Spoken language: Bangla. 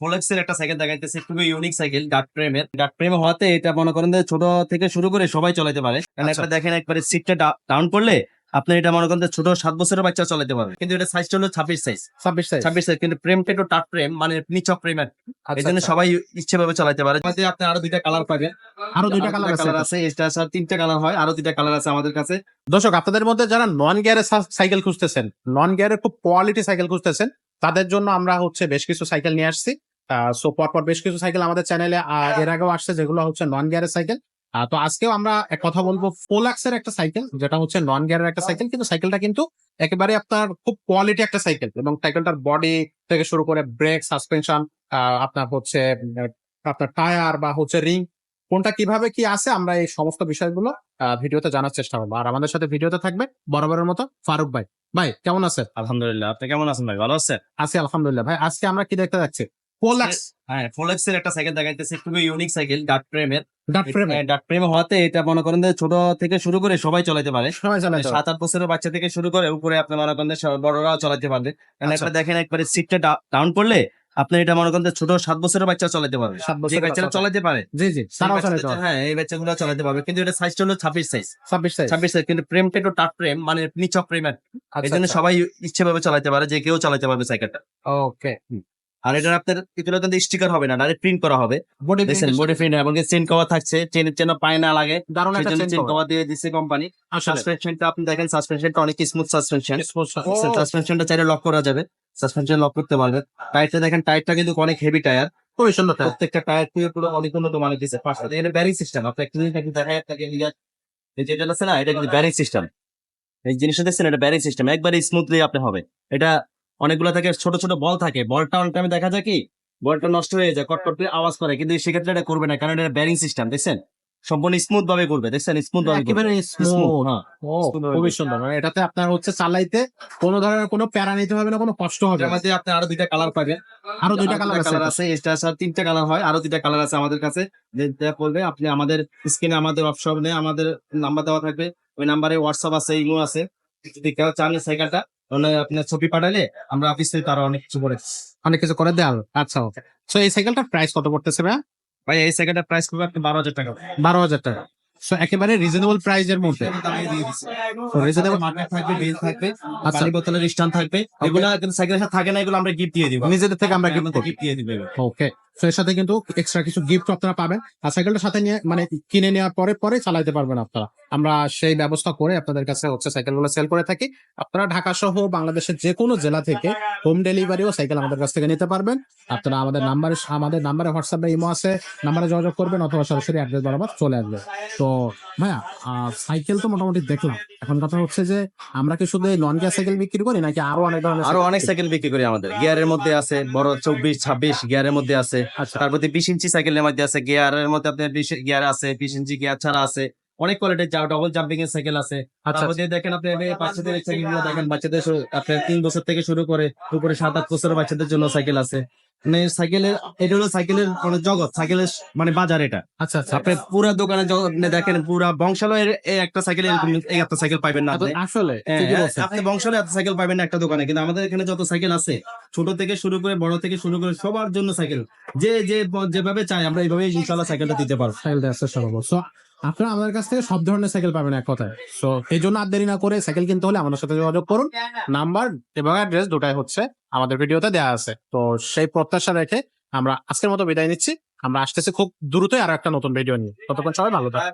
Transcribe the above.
ফোলেক্স এর একটা সাইকেল দেখাইতেছে খুবই ইউনিক সাইকেল ডাট ফ্রেমের ডাট ফ্রেম হওয়াতে এটা মনে করেন যে ছোট থেকে শুরু করে সবাই চালাতে পারে। কারণ আচ্ছা। একটা দেখেন একবারে সিটটা ডাউন করলে আপনি এটা মনে করেন ছোট সাত বছরের বাচ্চা চালাতে পারবে। কিন্তু এটা সাইজটা হলো ছাব্বিশ সাইজ ছাব্বিশ সাইজ ছাব্বিশ সাইজ কিন্তু ফ্রেমটা একটু টাট ফ্রেম মানে নিচক এই আচ্ছা, জন্য সবাই ইচ্ছে ভাবে চালাতে পারে। আমাদের আপনি আরও দুইটা কালার পাবেন। আরও দুইটা কালার আছে। কালার আছে এটা স্যার তিনটা কালার হয় আরও দুইটা কালার আছে আমাদের কাছে। দর্শক আপনাদের মধ্যে যারা নন গিয়ারের সাইকেল খুঁজতেছেন নন গিয়ারের খুব কোয়ালিটি সাইকেল খুঁজতেছেন তাদের জন্য আমরা হচ্ছে বেশ কিছু সাইকেল নিয়ে আসছি। সো পরপর বেশ কিছু সাইকেল আমাদের চ্যানেলে এর আগেও আসছে যেগুলো হচ্ছে নন গিয়ারের সাইকেল তো আজকেও আমরা এক কথা বলব ফোলাক্স এর একটা সাইকেল যেটা হচ্ছে নন গিয়ারের একটা সাইকেল কিন্তু সাইকেলটা কিন্তু একেবারে আপনার খুব কোয়ালিটি একটা সাইকেল এবং সাইকেলটার বডি থেকে শুরু করে ব্রেক সাসপেনশন আপনার হচ্ছে আপনার টায়ার বা হচ্ছে রিং কোনটা কীভাবে কি আছে আমরা এই সমস্ত বিষয়গুলো আহ, ভিডিওতে জানার চেষ্টা করব। আর আমাদের সাথে ভিডিওতে থাকবে বরাবরের মতো ফারুক ভাই। ভাই কেমন আছেন? আলহামদুলিল্লাহ আপনি কেমন আছেন ভাই? ভালো আছেন? আছি আলহামদুলিল্লাহ। ভাই আজকে আমরা কি দেখতে যাচ্ছি? পোলাক্স হ্যাঁ ফোলেক্স এর একটা সাইকেল দেখাইতেছে খুবই ইউনিক সাইকেল ডাট ফ্রেমের ডাট ফ্রেম ডাট ফ্রেম হওয়াতে এটা মনে করেন যে ছোট থেকে শুরু করে সবাই চালাতে পারে। সবাই জানে সাত আট বছরের বাচ্চা থেকে শুরু করে উপরে আপনি মনে করেন বড়রাও চালাতে পারবে। কারণ আচ্ছা। একটা দেখেন একবারে সিটটা ডাউন করলে আপনি এটা মনে করেন যে ছোট সাত বছরের বাচ্চা চালাতে পারবে। সাত বছরের বাচ্চারা বাচ্চা। চালাতে পারে। জি জি হ্যাঁ এই বাচ্চাগুলো চালাতে পারবে। কিন্তু এটা সাইজটা হলো ছাব্বিশ সাইজ ছাব্বিশ সাইজ ছাব্বিশ সাইজ কিন্তু ফ্রেমটা একটু টাট ফ্রেম মানে নিচক এই আচ্ছা, জন্য সবাই ইচ্ছে ভাবে চালাতে পারে যে কেউ চালাতে পারবে সাইকেলটা ওকে আর এটা আপনার ভিতরে কিন্তু স্টিকার হবে না ডাইরেক্ট প্রিন্ট করা হবে। বডি প্রিন্ট এবং চেন কভার থাকছে চেনের চেন পায় না লাগে। দারুণ একটা চেন চেন কভার দিয়ে দিচ্ছে কোম্পানি আসলে। সাসপেনশনটা আপনি দেখেন সাসপেনশনটা অনেক স্মুথ সাসপেনশন সাসপেনশনটা চাইলে লক করা যাবে। সাসপেনশন লক করতে পারবে টায়ারটা দেখেন টায়ারটা কিন্তু অনেক হেভি টায়ার খুবই সুন্দর প্রত্যেকটা টায়ার পুরো পুরো অনেক উন্নত মানের দিচ্ছে পাঁচটা এখানে ব্যারিং সিস্টেম আপনি একটা জিনিস দেখেন থাকে এই যেটা আছে না এটা কিন্তু ব্যারিং সিস্টেম এই জিনিসটা দেখছেন এটা ব্যারিং সিস্টেম একবারে স্মুথলি আপনি হবে। এটা অনেকগুলো থাকে ছোট ছোট বল থাকে। বলটা অনেক টাইমে দেখা যায় কি বলটা নষ্ট হয়ে যায় কটকট করে আওয়াজ করে কিন্তু সেক্ষেত্রে এটা করবে না কারণ এটা ব্যারিং সিস্টেম দেখছেন? সম্পূর্ণ স্মুথ ভাবে করবে দেখছেন? স্মুথ ভাবে একেবারে স্মুথ হ্যাঁ খুবই সুন্দর। মানে এটাতে আপনার হচ্ছে চালাইতে কোনো ধরনের কোনো প্যারা নিতে হবে না কোনো কষ্ট হবে। মধ্যে আপনি আরও দুইটা কালার পাবেন। আরও দুইটা কালার আছে। কালার আছে এটা স্যার তিনটা কালার হয় আরও দুইটা কালার আছে আমাদের কাছে। যেটা করবে আপনি আমাদের স্ক্রিনে আমাদের অপশনে আমাদের নাম্বার দেওয়া থাকবে। ওই নাম্বারে হোয়াটসঅ্যাপ আছে ইমো আছে। যদি কেউ চান সাইকেলটা আপনার ছবি পাঠালে আমরা অফিসে তারা অনেক কিছু করে অনেক কিছু করে হবে। আচ্ছা ওকে সো এই সাইকেলটার প্রাইস কত পড়তেছে ভাই ভাই এই সাইকেলটার প্রাইস করবে আপনি বারো হাজার টাকা। বারো হাজার টাকা। সো একেবারে রিজনেবল প্রাইজের মধ্যে। So, reasonable- মার্কেট থাকবে বিল থাকবে আচ্ছা। বোতলের স্ট্যান্ড থাকবে। এগুলা সাইকেলের সাথে থাকে না এগুলো আমরা গিফট দিয়ে দিব। নিজেদের থেকে আমরা গিফট দিয়ে দিবে ওকে এর সাথে কিন্তু এক্সট্রা কিছু গিফট আপনারা পাবেন। আর সাইকেলটা সাথে নিয়ে মানে কিনে নেওয়ার পরে পরে চালাইতে পারবেন আপনারা। আমরা সেই ব্যবস্থা করে আপনাদের কাছে হচ্ছে সাইকেলগুলো সেল করে থাকি। আপনারা ঢাকা সহ বাংলাদেশের যে কোনো জেলা থেকে হোম ডেলিভারিও সাইকেল আমাদের কাছ থেকে নিতে পারবেন। আপনারা আমাদের নাম্বারে আমাদের নাম্বারে হোয়াটসঅ্যাপে ইমো আছে। নাম্বারে যোগাযোগ করবেন অথবা সরাসরি অ্যাড্রেস বরাবর চলে আসবে। তো, ভাইয়া সাইকেল তো মোটামুটি দেখলাম। এখন কথা হচ্ছে যে, আমরা কি শুধু নন গিয়ার সাইকেল বিক্রি করি নাকি আরও অনেক ধরনের আরও অনেক সাইকেল বিক্রি করি আমাদের। গিয়ারের মধ্যে আছে, বড় চব্বিশ, ছাব্বিশ গিয়ারের মধ্যে আছে। তার মধ্যে বিশ ইঞ্চি সাইকেলের মধ্যে আছে গিয়ারের মধ্যে আপনার বিশ গিয়ার আছে বিশ ইঞ্চি গিয়ার ছাড়া আছে অনেক কোয়ালিটির যা ডবল জাম্পিং এর সাইকেল আছে। আচ্ছা। তার দেখেন আপনি বাচ্চাদের সাইকেল দেখেন বাচ্চাদের আপনার তিন বছর থেকে শুরু করে উপরে সাত আট বছরের বাচ্চাদের জন্য সাইকেল আছে। মানে সাইকেলের এটা হলো সাইকেলের মানে জগৎ সাইকেলের মানে বাজার এটা। আচ্ছা আচ্ছা। আপনি পুরা দোকানে আপনি দেখেন পুরা বংশালয়ের একটা সাইকেল এরকম এই একটা সাইকেল পাইবেন না আপনি। আসলে হ্যাঁ, হ্যাঁ। আপনি বংশালয়ে এত সাইকেল পাবেন না একটা দোকানে কিন্তু আমাদের এখানে যত সাইকেল আছে ছোট থেকে শুরু করে বড় থেকে শুরু করে সবার জন্য সাইকেল। যে যে যেভাবে চাই আমরা এইভাবে ইনশাল্লাহ সাইকেলটা দিতে পারব। সাইকেল দেওয়ার চেষ্টা সো আপনারা আমাদের কাছ থেকে সব ধরনের সাইকেল পাবেন এক কথায়। সো এই জন্য আর দেরি না করে সাইকেল কিনতে হলে আমাদের সাথে যোগাযোগ করুন। নাম্বার এবং অ্যাড্রেস দুটাই হচ্ছে আমাদের ভিডিওতে দেওয়া আছে। তো সেই প্রত্যাশা রেখে আমরা আজকের মতো বিদায় নিচ্ছি। আমরা আসতেছি খুব দ্রুতই আরও একটা নতুন ভিডিও নিয়ে। ততক্ষণ সবাই ভালো থাকবেন।